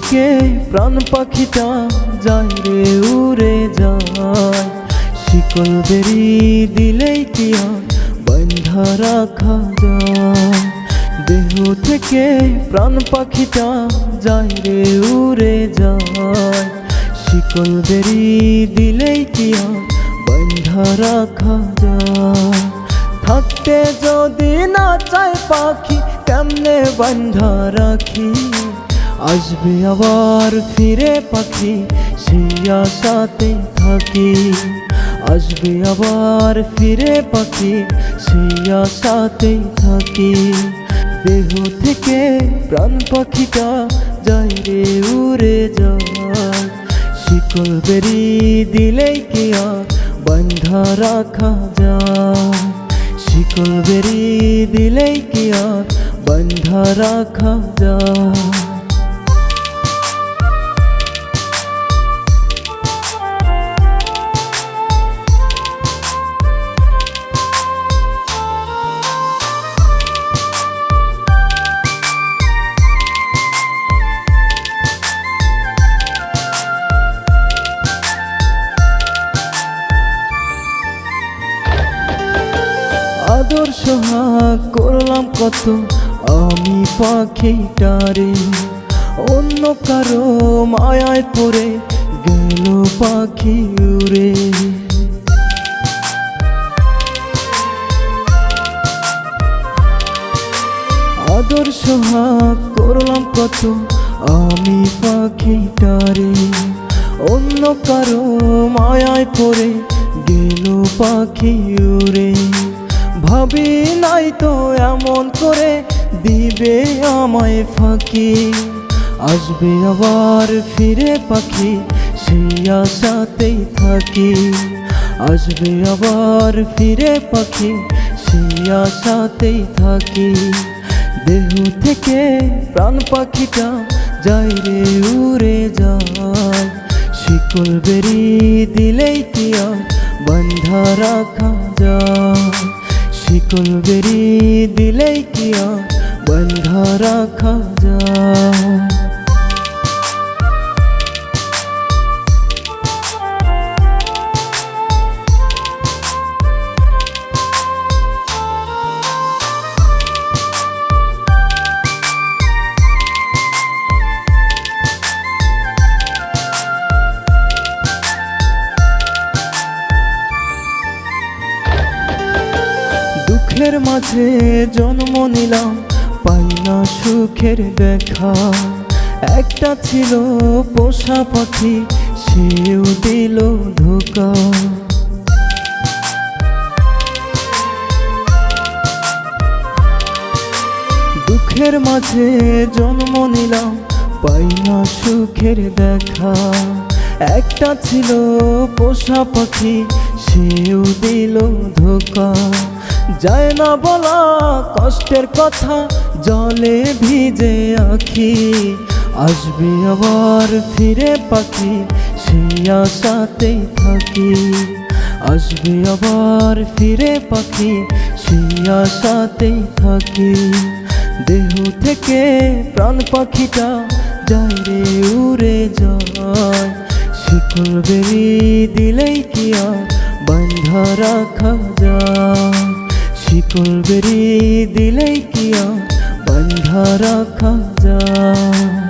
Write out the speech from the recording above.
থেকে প্রাণ পাখিটা যায় রে, উড়ে যায়। শিকল বেরি দিলেই কি বন্ধা রাখা যায়। দেহ থেকে প্রাণ পাখিটা যায় রে, উড়ে যায়। শিকল বেরি দিলেই কি বন্ধা রাখা যায়। থাকতে যদি না চায় পাখি কেমনে বন্ধা রাখি। আসবে আবার ফিরে পাখি, সেই আশাতে থাকি। আসবে আবার ফিরে পাখি, সেই আশাতে থাকি। দেহ থেকে প্রাণ পাখিটা যায় রে, উড়ে যায়। শিকল বেরি দিলেই কি আর বন্ধা রাখা যায়। শিকল বেরি দিলেই কি আর বন্ধা রাখা যায়। হাক করলাম কত? আমি পাখিটারে অন্য কারও মায়ায় পড়ে গেল পাখি উড়ে আদর্শ হাক করলাম কত? আমি পাখিটারে অন্য কারও মায়ায় পড়ে গেল পাখি উড়ে ভাবি নাই তো এমন করে দিবে আমায় ফাঁকি। আসবে আবার ফিরে পাখি, সেই আশাতেই থাকি। আসবে আবার ফিরে পাখি, সেই আশাতেই থাকি। দেহ থেকে প্রাণ পাখিটা যাই রে, উড়ে যায়। শিকল বেরি দিলেই কি বন্ধা রাখা যায়? শিকল বেরি দিলেই কিয় বন্ধ রাখা যায়? মাঝে জন্ম নিলাম, পাই না সুখের দেখা। একটা ছিল পোষা পাখি, সেও দিল ধোকা। দুঃখের মাঝে জন্ম নিলাম, পাই না সুখের দেখা। একটা ছিল পোষা পাখি, সেও দিল ধোকা। যায় না বলা কষ্টের কথা, জলে ভিজে আখি। আসবে আবার ফিরে পাখি, সেই আশাতেই থাকি। আসবে আবার ফিরে পাখি, সেই আশাতেই থাকি। দেহ থেকে প্রাণ পাখিটা যায় রে, উড়ে যায়। শিকল বেরি দিলেই কি আর বন্ধা রাখা যায়? শিকল বেরি দিলেই কি বন্ধ রাখা যায়।